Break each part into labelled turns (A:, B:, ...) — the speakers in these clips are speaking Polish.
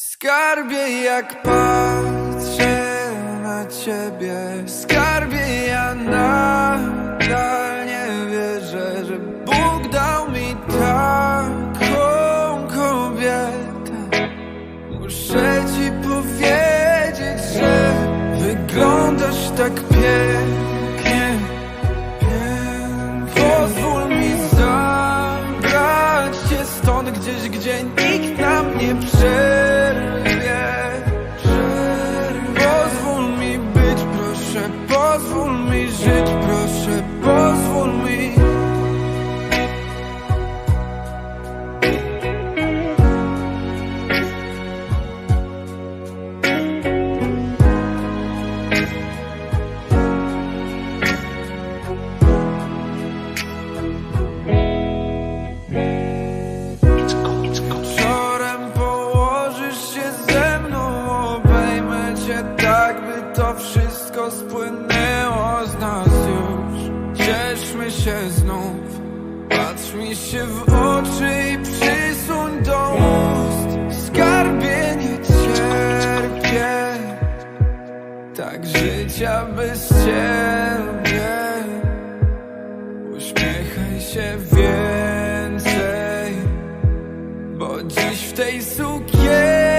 A: Skarbie jak patrzę na ciebie Skarbie ja nadal nie wierzę Że Bóg dał mi taką kobietę. Muszę ci powiedzieć, że wyglądasz tak pięknie Pozwól mi zabrać cię stąd gdzieś, gdzie nikt proszę, pozwól mi żyć, proszę, pozwól spłynęło z nas już. Cieszmy się znów, patrz mi się w oczy i przysuń do ust. Skarbie nie cierpię, tak życia bez ciebie. Uśmiechaj się więcej. Bo dziś w tej sukience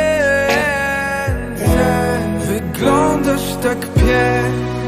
A: Wyglądasz tak pięknie